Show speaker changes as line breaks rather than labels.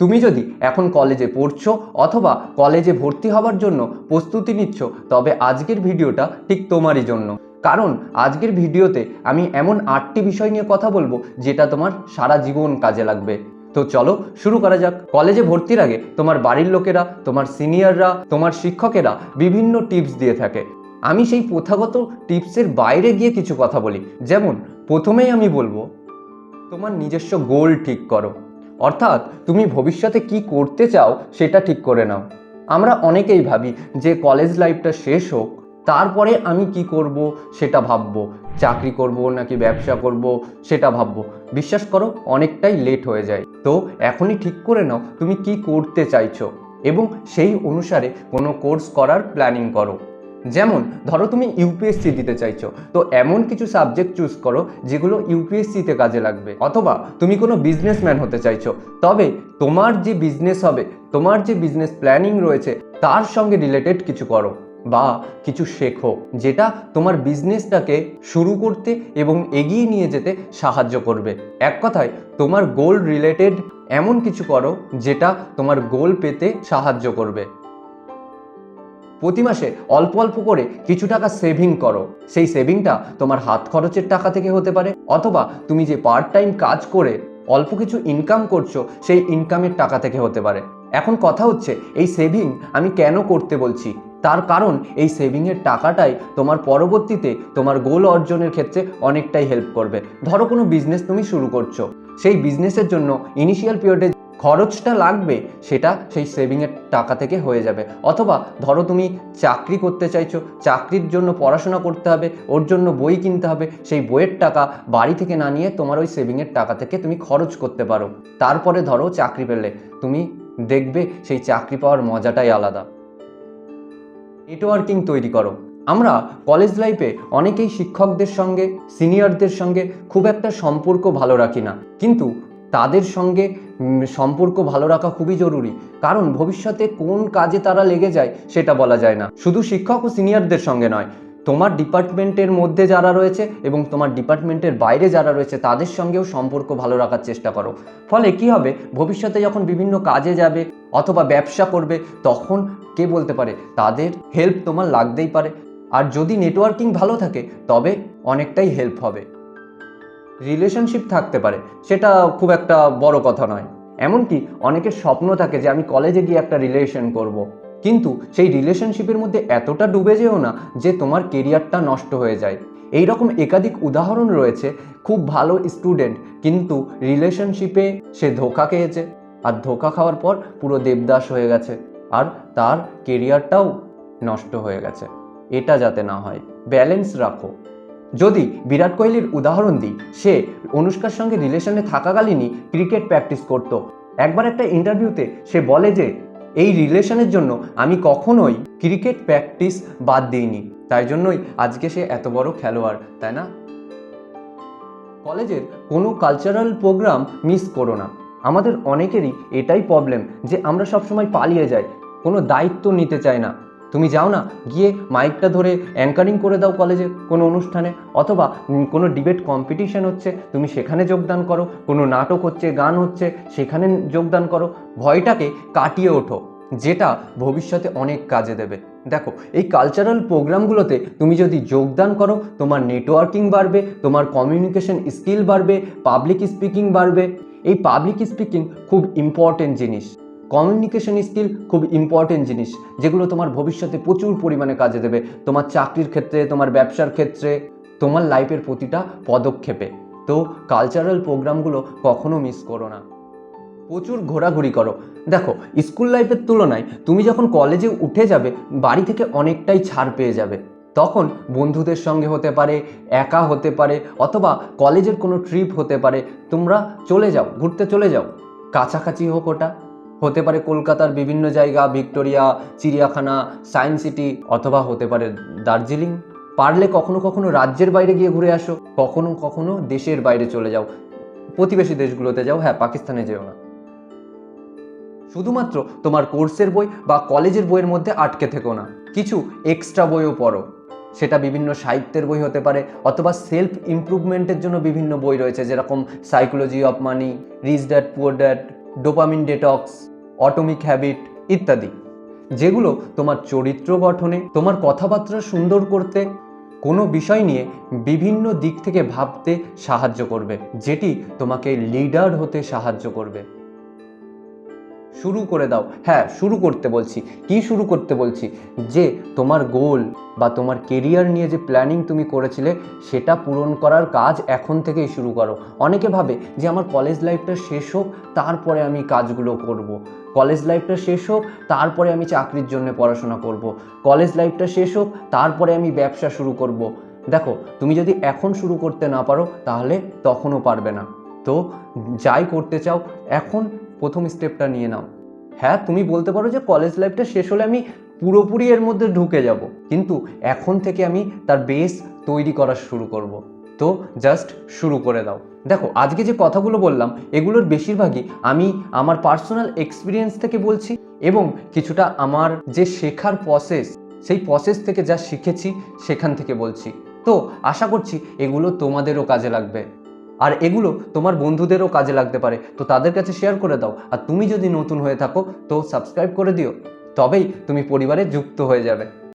তুমি যদি এখন কলেজে পড়ছো অথবা কলেজে ভর্তি হবার জন্য প্রস্তুতি নিচ্ছ, তবে আজকের ভিডিওটা ঠিক তোমারই জন্য। কারণ আজকের ভিডিওতে আমি এমন আটটি বিষয় নিয়ে কথা বলব যেটা তোমার সারা জীবন কাজে লাগবে। তো চলো শুরু করা যাক। কলেজে ভর্তির আগে তোমার বাড়ির লোকেরা, তোমার সিনিয়ররা, তোমার শিক্ষকেরা বিভিন্ন টিপস দিয়ে থাকে। আমি সেই প্রথাগত টিপসের বাইরে গিয়ে কিছু কথা বলি। যেমন, প্রথমেই আমি বলব, তোমার নিজস্ব গোল ঠিক করো। অর্থাৎ তুমি ভবিষ্যতে কি করতে চাও সেটা ঠিক করে নাও। আমরা অনেকেই ভাবি যে কলেজ লাইফটা শেষ হোক, তারপরে আমি কি করব সেটা ভাববো, চাকরি করব নাকি ব্যবসা করব সেটা ভাববো। বিশ্বাস করো, অনেকটাই লেট হয়ে যায়। তো এখনই ঠিক করে নাও তুমি কি করতে চাইছো এবং সেই অনুসারে কোনো কোর্স করার প্ল্যানিং করো। যেমন, ধরো তুমি ইউপিএসসি দিতে চাইছো, তো এমন কিছু সাবজেক্ট চুজ করো যেগুলো ইউপিএসসিতে কাজে লাগবে। অথবা তুমি কোনো বিজনেসম্যান হতে চাইছো, তবে তোমার যে বিজনেস হবে, তোমার যে বিজনেস প্ল্যানিং রয়েছে, তার সঙ্গে রিলেটেড কিছু করো বা কিছু শেখো, যেটা তোমার বিজনেসটাকে শুরু করতে এবং এগিয়ে নিয়ে যেতে সাহায্য করবে। এক কথায়, তোমার গোল রিলেটেড এমন কিছু করো, যেটা তোমার গোল পেতে সাহায্য করবে। প্রতি মাসে অল্প অল্প করে কিছু টাকা সেভিং করো। সেই সেভিংটা তোমার হাত খরচের টাকা থেকে হতে পারে, অথবা তুমি যে পার্ট টাইম কাজ করে অল্প কিছু ইনকাম করছ, সেই ইনকামের টাকা থেকে হতে পারে। এখন কথা হচ্ছে, এই সেভিং আমি কেন করতে বলছি? তার কারণ এই সেভিংয়ের টাকাটাই তোমার পরবর্তীতে তোমার গোল অর্জনের ক্ষেত্রে অনেকটাই হেল্প করবে। ধরো কোনো বিজনেস তুমি শুরু করছ, সেই বিজনেসের জন্য ইনিশিয়াল পিরিয়ডে খরচটা লাগবে, সেটা সেই সেভিংয়ের টাকা থেকে হয়ে যাবে। অথবা ধরো তুমি চাকরি করতে চাইছো, চাকরির জন্য পড়াশোনা করতে হবে, ওর জন্য বই কিনতে হবে, সেই বইয়ের টাকা বাড়ি থেকে না নিয়ে তোমার ওই সেভিংয়ের টাকা থেকে তুমি খরচ করতে পারো। তারপরে ধরো চাকরি পেলে, তুমি দেখবে সেই চাকরি পাওয়ার মজাটাই আলাদা। নেটওয়ার্কিং তৈরি করো। আমরা কলেজ লাইফে অনেকেই শিক্ষকদের সঙ্গে সিনিয়রদের সঙ্গে খুব একটা সম্পর্ক ভালো রাখি না। কিন্তু তাদের সঙ্গে সম্পর্ক ভালো রাখা খুবই জরুরি। কারণ ভবিষ্যতে কোন কাজে তারা লেগে যায় সেটা বলা যায় না। শুধু শিক্ষক ও সিনিয়রদের সঙ্গে নয়, তোমার ডিপার্টমেন্টের মধ্যে যারা রয়েছে এবং তোমার ডিপার্টমেন্টের বাইরে যারা রয়েছে, তাদের সঙ্গেও সম্পর্ক ভালো রাখার চেষ্টা করো। ফলে কি হবে, ভবিষ্যতে যখন বিভিন্ন কাজে যাবে অথবা ব্যবসা করবে, তখন কে বলতে পারে? তাদের হেল্প তোমার লাগতেই পারে। আর যদি নেটওয়ার্কিং ভালো থাকে, তবে অনেকটাই হেল্প হবে। রিলেশনশিপ থাকতে পারে, সেটা খুব একটা বড় কথা নয়। এমনকি অনেকের স্বপ্ন থাকে যে আমি কলেজে গিয়ে একটা রিলেশন করব। কিন্তু সেই রিলেশনশিপের মধ্যে এতটা ডুবে যেও না যে তোমার কেরিয়ারটা নষ্ট হয়ে যায়। এই রকম একাধিক উদাহরণ রয়েছে, খুব ভালো স্টুডেন্ট কিন্তু রিলেশনশিপে সে ধোকা খেয়েছে। আর ধোকা খাওয়ার পর পুরো দেবদাস হয়ে গেছে, আর তার কেরিয়ারটাও নষ্ট হয়ে গেছে। এটা যাতে না হয়। ব্যালেন্স রাখো। যদি বিরাট কোহলির উদাহরণ দিই, সে অনুষ্কার সঙ্গে রিলেশনে থাকাকালীনই ক্রিকেট প্র্যাকটিস করত। একবার একটা ইন্টারভিউতে সে বলে যে, এই রিলেশনের জন্য আমি কখনোই ক্রিকেট প্র্যাকটিস বাদ দিইনি। তাই জন্যই আজকে সে এত বড় খেলোয়াড়, তাই না? কলেজের কোনো কালচারাল প্রোগ্রাম মিস করো না। আমাদের অনেকেরই এটাই প্রবলেম যে আমরা সবসময় পালিয়ে যাই, কোনো দায়িত্ব নিতে চাই না। তুমি যাও না, গিয়ে মাইকটা ধরে অ্যাঙ্কারিং করে দাও কলেজে কোনো অনুষ্ঠানে, অথবা কোনো ডিবেট কম্পিটিশন হচ্ছে, তুমি সেখানে যোগদান করো, কোনো নাটক হচ্ছে, গান হচ্ছে, সেখানে যোগদান করো, ভয়টাকে কাটিয়ে ওঠো, যেটা ভবিষ্যতে অনেক কাজে দেবে। দেখো, এই কালচারাল প্রোগ্রামগুলোতে তুমি যদি যোগদান করো, তোমার নেটওয়ার্কিং বাড়বে, তোমার কমিউনিকেশন স্কিল বাড়বে পাবলিক স্পিকিং বাড়বে, এই পাবলিক স্পিকিং খুব ইম্পর্টেন্ট জিনিস। কমিউনিকেশন স্কিল খুব ইম্পর্টেন্ট জিনিস, যেগুলো তোমার ভবিষ্যতে প্রচুর পরিমাণে কাজে দেবে। তোমার চাকরির ক্ষেত্রে, তোমার ব্যবসার ক্ষেত্রে, তোমার লাইফের প্রতিটা পদক্ষেপে। তো কালচারাল প্রোগ্রামগুলো কখনো মিস করো না। প্রচুর ঘোরাঘুরি করো। দেখো স্কুল লাইফের তুলনায় তুমি যখন কলেজে উঠে যাবে, বাড়ি থেকে অনেকটাই ছাড় পেয়ে যাবে। তখন বন্ধুদের সঙ্গে হতে পারে, একা হতে পারে, অথবা কলেজের কোনো ট্রিপ হতে পারে। তোমরা চলে যাও, ঘুরতে চলে যাও। কাছাকাছি হোক ওটা। হতে পারে কলকাতার বিভিন্ন জায়গা, ভিক্টোরিয়া, চিড়িয়াখানা সায়েন্স সিটি, অথবা হতে পারে দার্জিলিং। পারলে কখনো কখনো রাজ্যের বাইরে গিয়ে ঘুরে আসো। কখনো কখনো দেশের বাইরে চলে যাও। প্রতিবেশী দেশগুলোতে যাও। হ্যাঁ পাকিস্তানে যেও না। শুধুমাত্র তোমার কোর্সের বই বা কলেজের বইয়ের মধ্যে আটকে থেকো না। কিছু এক্সট্রা বইও পড়ো। সেটা বিভিন্ন সাহিত্যের বই হতে পারে, অথবা সেলফ ইমপ্রুভমেন্টের জন্য বিভিন্ন বই রয়েছে, যেরকম psychology of money rich dad poor dad dopamine detox, atomic habit ইত্যাদি, যেগুলো তোমার চরিত্র গঠনে, তোমার কথাবার্তা সুন্দর করতে কোনো বিষয় নিয়ে বিভিন্ন দিক থেকে ভাবতে সাহায্য করবে, যেটি তোমাকে লিডার হতে সাহায্য করবে। শুরু করে দাও হ্যাঁ শুরু করতে বলছি কি শুরু করতে বলছি যে তোমার গোল বা তোমার কেরিয়ার নিয়ে যে প্ল্যানিং তুমি করেছিলে, সেটা পূরণ করার কাজ এখন থেকেই শুরু করো অনেকে ভাবে যে আমার কলেজ লাইফটা শেষ হোক, তারপরে আমি কাজগুলো করব। কলেজ লাইফটা শেষ হোক, তারপরে আমি চাকরির জন্য পড়াশোনা করব। কলেজ লাইফটা শেষ হোক, তারপরে আমি ব্যবসা শুরু করব। দেখো, তুমি যদি এখন শুরু করতে না পারো, তাহলে তখনও পারবে না তো যাই করতে চাও, এখন প্রথম স্টেপটা নিয়ে নাও। হ্যাঁ তুমি বলতে পারো যে কলেজ লাইফটা শেষ হলে আমি পুরোপুরি এর মধ্যে ঢুকে যাব, কিন্তু এখন থেকে আমি তার বেস তৈরি করা শুরু করব। তো জাস্ট শুরু করে দাও। দেখো, আজকে যে কথাগুলো বললাম, এগুলোর বেশিরভাগই আমি আমার পার্সোনাল এক্সপিরিয়েন্স থেকে বলছি এবং কিছুটা আমার যে শেখার প্রসেস সেই প্রসেস থেকে যা শিখেছি সেখান থেকে বলছি। তো আশা করছি এগুলো তোমাদেরও কাজে লাগবে। আর এগুলো তোমার বন্ধুদেরও কাজে লাগতে পারে। তো তাদের কাছে শেয়ার করে দাও। আর তুমি যদি নতুন হয়ে থাকো, তো সাবস্ক্রাইব করে দিও। তবেই তুমি পরিবারে যুক্ত হয়ে যাবে।